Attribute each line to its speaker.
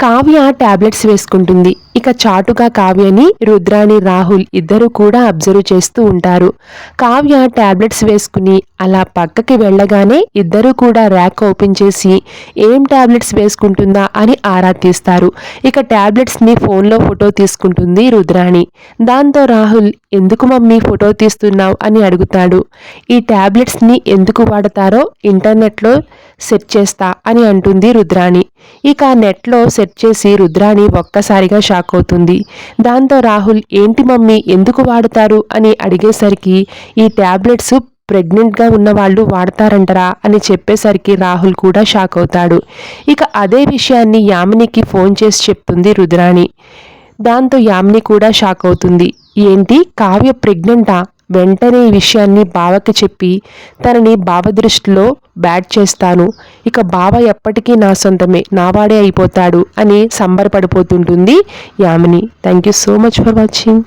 Speaker 1: Kavya tablets వేసుకుంటుంది. ఇక చాటుగా కావ్యని రుద్రాని రాహుల్ ఇద్దరు కూడా అబ్జర్వ్ చేస్తూ ఉంటారు. కావ్య టాబ్లెట్స్ వేసుకుని అలా పక్కకి వెళ్ళగానే ఇద్దరూ కూడా ర్యాక్ ఓపెన్ చేసి ఏం టాబ్లెట్స్ వేసుకుంటుందా అని ఆరా తీస్తారు. ఇక ట్యాబ్లెట్స్ని ఫోన్లో ఫోటో తీసుకుంటుంది రుద్రాణి. దాంతో రాహుల్ ఎందుకు మమ్మీ ఫోటో తీస్తున్నావు? అని అడుగుతాడు. ఈ టాబ్లెట్స్ని ఎందుకు వాడతారో ఇంటర్నెట్లో సెర్చ్ చేస్తా అని అంటుంది రుద్రాణి. ఇక నెట్లో సెర్చ్ చేసి రుద్రాణి ఒక్కసారిగా షాక్ అవుతుంది. దాంతో రాహుల్ ఏంటి మమ్మీ ఎందుకు వాడతారు? అని అడిగేసరికి ఈ టాబ్లెట్స్ ప్రెగ్నెంట్గా ఉన్న వాళ్ళు వాడతారంటరా అని చెప్పేసరికి రాహుల్ కూడా షాక్ అవుతాడు. ఇక అదే విషయాన్ని యామినికి ఫోన్ చేసి చెప్తుంది రుద్రాణి. దాంతో యామిని కూడా షాక్ అవుతుంది. ఏంటి? కావ్య ప్రెగ్నెంటా? వెంటనే ఈ విషయాన్ని బావకి చెప్పి తనని బావ దృష్టిలో బ్యాట్ చేస్తాను. ఇక బావ ఎప్పటికీ నా సొంతమే నావాడే అయిపోతాడు అని సంబరపడిపోతుంటుంది Yamini. Thank you so much for watching.